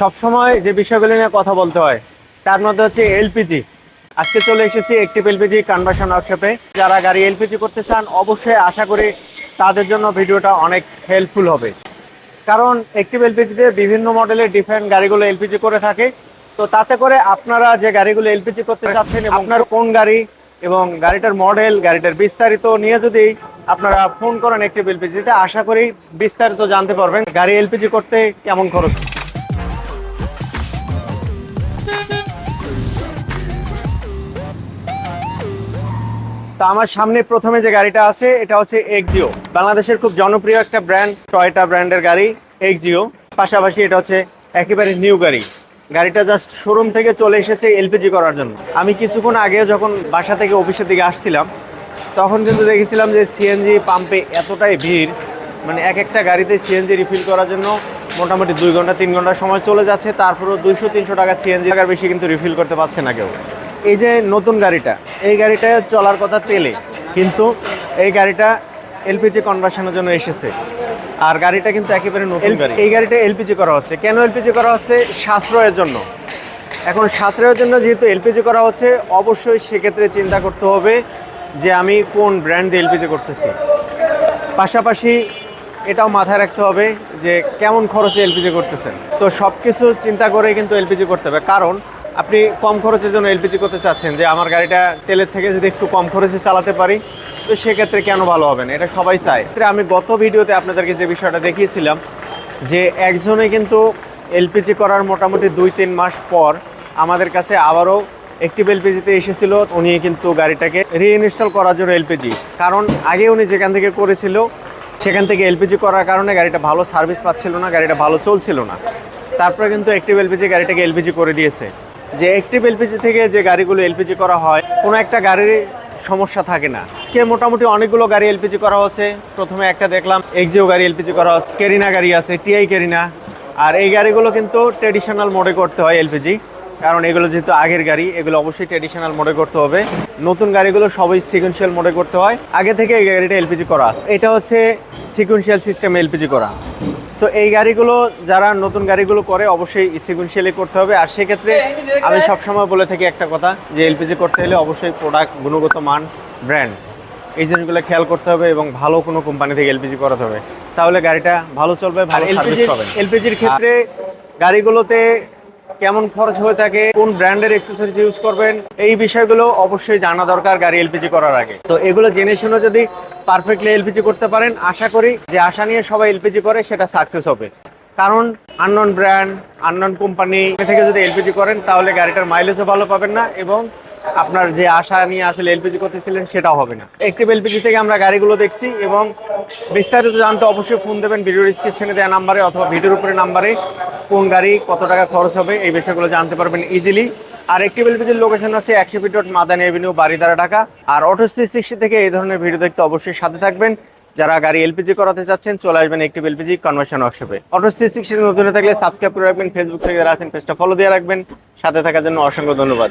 সবসময় যে বিষয়গুলি নিয়ে কথা বলতে হয়, তার মধ্যে হচ্ছে এলপিজি আজকে চলে এসেছি একটি এলপিজি কনভার্সন ওয়ার্কশপে যারা গাড়ি এলপিজি করতে চান, অবশ্যই আশা করি তাদের জন্য ভিডিওটা অনেক হেল্পফুল হবে। কারণ একটি এলপিজিতে বিভিন্ন মডেলের ডিফারেন্ট গাড়িগুলো এলপিজি করে থাকে। তো তাতে করে আপনারা যে গাড়িগুলো এলপিজি করতে চাচ্ছেন আপনার কোন গাড়ি এবং গাড়িটার মডেল গাড়িটার বিস্তারিত নিয়ে যদি আপনারা ফোন করেন একটি এলপিজিতে আশা করি বিস্তারিত জানতে পারবেন গাড়ি এলপিজি করতে কেমন খরচ। তো আমার সামনে প্রথমে যে গাড়িটা আছে, এটা হচ্ছে এক্সিও বাংলাদেশের খুব জনপ্রিয় একটা ব্র্যান্ড টয়টা ব্র্যান্ডের গাড়ি এক্সিও পাশাপাশি এটা হচ্ছে একেবারে নিউ গাড়ি। গাড়িটা জাস্ট শোরুম থেকে চলে এসেছে এলপিজি করার জন্য। আমি কিছুক্ষণ আগে যখন বাসা থেকে অফিসের দিকে আসছিলাম, তখন কিন্তু দেখেছিলাম যে সিএনজি পাম্পে এতটাই ভিড়। মানে এক একটা গাড়িতে সিএনজি রিফিল করার জন্য মোটামুটি দুই ঘণ্টা, তিন ঘণ্টা সময় চলে যাচ্ছে। তারপরেও দুইশো, তিনশো টাকা সিএনজি টাকার বেশি কিন্তু রিফিল করতে পারছে না কেউ। এই যে নতুন গাড়িটা এই গাড়িটা চলার কথা তেলে কিন্তু এই গাড়িটা এলপিজি কনভার্সনের জন্য এসেছে। আর গাড়িটা কিন্তু একেবারে নতুন গাড়ি। এই গাড়িটা এলপিজি করা হচ্ছে। কেন এলপিজি করা হচ্ছে? সাশ্রয়ের জন্য। এখন সাশ্রয়ের জন্য যেহেতু এলপিজি করা হচ্ছে অবশ্যই সেক্ষেত্রে চিন্তা করতে হবে যে আমি কোন ব্র্যান্ড দিয়ে এলপিজি করতেছি। পাশাপাশি এটাও মাথায় রাখতে হবে যে কেমন খরচে এলপিজি করতেছেন। তো সব কিছু চিন্তা করে কিন্তু এলপিজি করতে হবে। কারণ আপনি কম খরচের জন্য এলপিজি করতে চাচ্ছেন, যে আমার গাড়িটা তেলের থেকে যদি একটু কম খরচে চালাতে পারি, তো সেক্ষেত্রে কেন ভালো হবে না? এটা সবাই চায়। আমি গত ভিডিওতে আপনাদেরকে যে বিষয়টা দেখিয়েছিলাম, যে একজনে কিন্তু এলপিজি করার মোটামুটি দুই তিন মাস পর আমাদের কাছে আবারও একটি এলপিজিতে এসেছিল, উনি কিন্তু গাড়িটাকে রিইনস্টল করার জন্য এলপিজি। কারণ আগে উনি যেখান থেকে করেছিল, সেখান থেকে এলপিজি করার কারণে গাড়িটা ভালো সার্ভিস পাচ্ছিল না, গাড়িটা ভালো চলছিল না। তারপরে কিন্তু একটিভ এলপিজি গাড়িটাকে এলপিজি করে দিয়েছে। যে একটিভ এলপিজি থেকে যে গাড়িগুলো এলপিজি করা হয়, কোনো একটা গাড়ির সমস্যা থাকে না। আজকে মোটামুটি অনেকগুলো গাড়ি এলপিজি করা হচ্ছে। প্রথমে একটা দেখলাম এক্সিও গাড়ি এলপিজি করা হচ্ছে কেরিনা গাড়ি আছে টিআই কেরিনা আর এই গাড়িগুলো কিন্তু ট্রেডিশনাল মোডে করতে হয় এলপিজি কারণ এগুলো যেহেতু আগের গাড়ি, এগুলো অবশ্যই ট্রেডিশনাল মোডে করতে হবে। নতুন গাড়িগুলো সবই সিকুয়েন্সিয়াল মোডে করতে হয়। আগে থেকে এই গাড়িটা এলপিজি করা আছে। এটা হচ্ছে সিকুয়েন্সিয়াল সিস্টেম এলপিজি করা। তো এই গাড়িগুলো যারা নতুন গাড়িগুলো করে অবশ্যই সিকুয়েন্সিয়ালি করতে হবে। আর সেক্ষেত্রে আমি সবসময় বলে থাকি একটা কথা যে এলপিজি করতে হলে অবশ্যই প্রোডাক্ট গুণগত মান ব্র্যান্ড এই জিনিসগুলো খেয়াল করতে হবে এবং ভালো কোনো কোম্পানি থেকে এলপিজি করাতে হবে। তাহলে গাড়িটা ভালো চলবে ভালো সার্ভিস পাবেন। এলপিজির ক্ষেত্রে গাড়িগুলোতে কেমন খরচ হয়ে থাকে, কোন ব্র্যান্ডের এক্সেসরিজ ইউজ করবেন, এই বিষয়গুলো অবশ্যই জানা দরকার গাড়ি এলপিজি করার আগে। তো এগুলো জেনে শুনে যদি পারফেক্টলি এলপিজি করতে পারেন, আশা করি যে আশা নিয়ে সবাই এলপিজি করে, সেটা সাকসেস হবে। কারণ আননন ব্র্যান্ড আননন কোম্পানি থেকে যদি এলপিজি করেন, তাহলে গাড়িটার মাইলেজও ভালো পাবেন না এবং আপনার যে আশা নিয়ে আসলে এলপিজি করতেছিলেন সেটাও হবে না। একটিভ এলপিজি থেকে আমরা গাড়িগুলো দেখছি এবং বিস্তারিত জানতে অবশ্যই ফোন দেবেন ভিডিও ডিসক্রিপশনে দেওয়া নাম্বারে অথবা ভিডিওর উপরে নাম্বারে কোন গাড়ি কত টাকা খরচ হবে, এই বিষয়গুলো জানতে পারবেন ইজিলি আর একটি এলপিজির লোকেশন হচ্ছে একশো feet road Madani avenue Baridhara Dhaka. আর অটো সিক্সটি থেকে এই ধরনের ভিডিও দেখতে অবশ্যই সাথে থাকবেন। যারা গাড়ি এলপিজি করাতে চাচ্ছেন, চলে আসবেন একটি এলপিজি কনভার্সন ওয়ার্কশপে অটো সি সিক্সটি নতুন থাকলে সাবস্ক্রাইব করে রাখবেন ফেসবুক থেকে যারা আছেন পেজটা ফলো দিয়ে রাখবেন। সাথে থাকার জন্য অসংখ্য ধন্যবাদ।